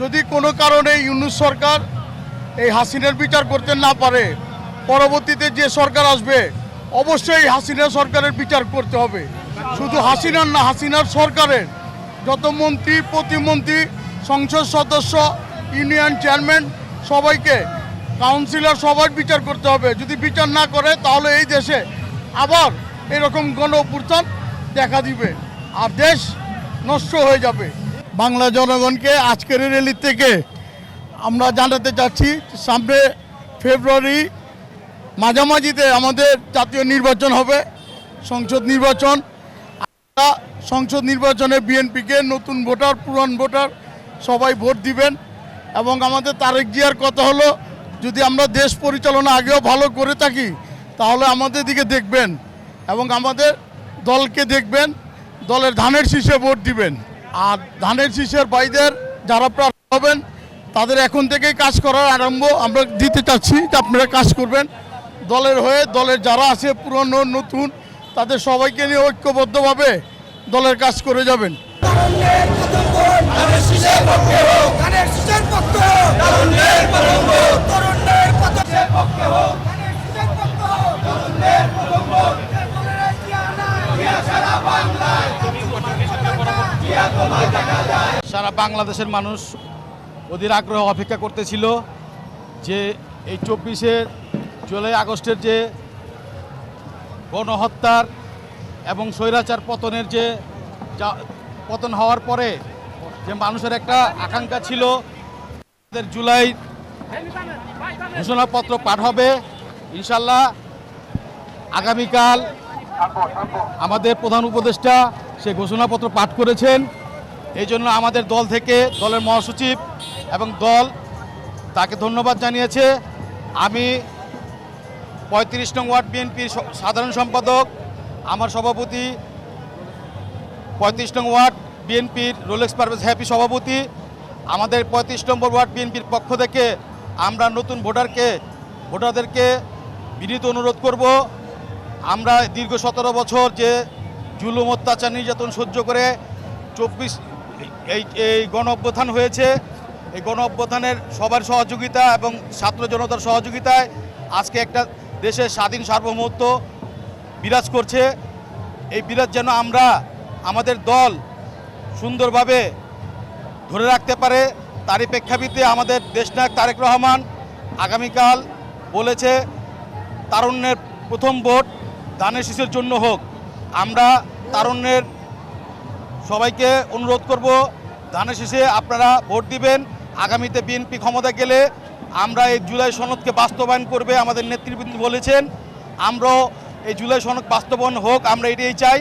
যদি কোনো কারণে ইউনুস সরকার এই হাসিনার বিচার করতে না পারে, পরবর্তীতে যে সরকার আসবে, অবশ্যই হাসিনা সরকারের বিচার করতে হবে। শুধু হাসিনার না, হাসিনার সরকারের যত মন্ত্রী, প্রতিমন্ত্রী, সংসদ সদস্য, ইউনিয়ন চেয়ারম্যান, সবাইকে, কাউন্সিলর সবার বিচার করতে হবে। যদি বিচার না করে, তাহলে এই দেশে আবার এরকম গণ দেখা দিবে। আর দেশ নষ্ট হয়ে যাবে। বাংলা জনগণকে আজকের র্যালি থেকে আমরা জানাতে চাচ্ছি সামনে ফেব্রুয়ারি মাঝামাঝিতে আমাদের জাতীয় নির্বাচন হবে, সংসদ নির্বাচন। আমরা সংসদ নির্বাচনে বিএনপিকে নতুন ভোটার, পুরান ভোটার সবাই ভোট দিবেন এবং আমাদের তারেক জিয়ার কথা হলো, যদি আমরা দেশ পরিচালনা আগেও ভালো করে থাকি, তাহলে আমাদের দিকে দেখবেন এবং আমাদের দলকে দেখবেন, দলের ধানের শীষে ভোট দিবেন। আর ধানের শীষের বাইদের যারা প্রার্থী হবেন, তাদের এখন থেকেই কাজ করার আরম্ভ আমরা দিতে চাচ্ছি আপনারা কাজ করবেন। দলের হয়ে দলের যারা আছে, পুরনো, নতুন, তাদের সবাইকে নিয়ে ঐক্যবদ্ধভাবে দলের কাজ করে যাবেন। ধানের সারা বাংলাদেশের মানুষ অধীর আগ্রহ অপেক্ষা করতেছিল যে এই চব্বিশের জুলাই আগস্টের যে গণহত্যার এবং স্বৈরাচার পতনের যে পতন হওয়ার পরে যে মানুষের একটা আকাঙ্ক্ষা ছিল জুলাই ঘোষণাপত্র পাঠ হবে। ইনশাল্লাহ আগামীকাল আমাদের প্রধান উপদেষ্টা সে ঘোষণাপত্র পাঠ করেছেন। এই জন্য আমাদের দল থেকে দলের মহাসচিব এবং দল তাকে ধন্যবাদ জানিয়েছে। আমি পঁয়ত্রিশ নং ওয়ার্ড বিএনপির সাধারণ সম্পাদক, আমার সভাপতি, পঁয়ত্রিশ নং ওয়ার্ড বিএনপির রোলেক্স পারভেজ হ্যাপি সভাপতি, আমাদের পঁয়ত্রিশ নম্বর ওয়ার্ড বিএনপির পক্ষ থেকে আমরা নতুন ভোটারকে, ভোটারদেরকে বিনীত অনুরোধ করব। আমরা দীর্ঘ সতেরো বছর যে জুলুম, অত্যাচার, নির্যাতন সহ্য করে চব্বিশ এই এই গণ অভ্যুত্থান হয়েছে। এই গণ অভ্যুত্থানের সবার সহযোগিতা এবং ছাত্র জনতার সহযোগিতায় আজকে একটা দেশের স্বাধীন সার্বভৌমত্ব বিরাজ করছে। এই বিরাজ যেন আমরা, আমাদের দল সুন্দরভাবে ধরে রাখতে পারে, তারই প্রেক্ষাপটে আমাদের দেশনায়ক তারেক রহমান আগামীকাল বলেছে, তারুণ্যের প্রথম ভোট ধানের শিশুর জন্য হোক। আমরা তারুণ্যের সবাইকে অনুরোধ করব, ধানের শেষে আপনারা ভোট দিবেন। আগামীতে বিএনপি ক্ষমতা গেলে আমরা এই জুলাই সনদকে বাস্তবায়ন করবে আমাদের নেতৃবৃন্দ বলেছেন। আমরাও এই জুলাই সনদ বাস্তবায়ন হোক, আমরা এটাই চাই।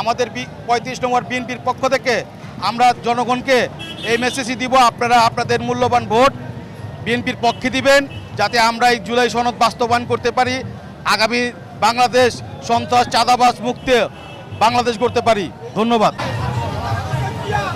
আমাদের পঁয়ত্রিশ নম্বর বিএনপির পক্ষ থেকে আমরা জনগণকে এই মেসেজই দিব, আপনারা আপনাদের মূল্যবান ভোট বিএনপির পক্ষে দিবেন, যাতে আমরা এই জুলাই সনদ বাস্তবায়ন করতে পারি, আগামী বাংলাদেশ সন্ত্রাস চাঁদাবাস মুক্তে বাংলাদেশ করতে পারি। ধন্যবাদ।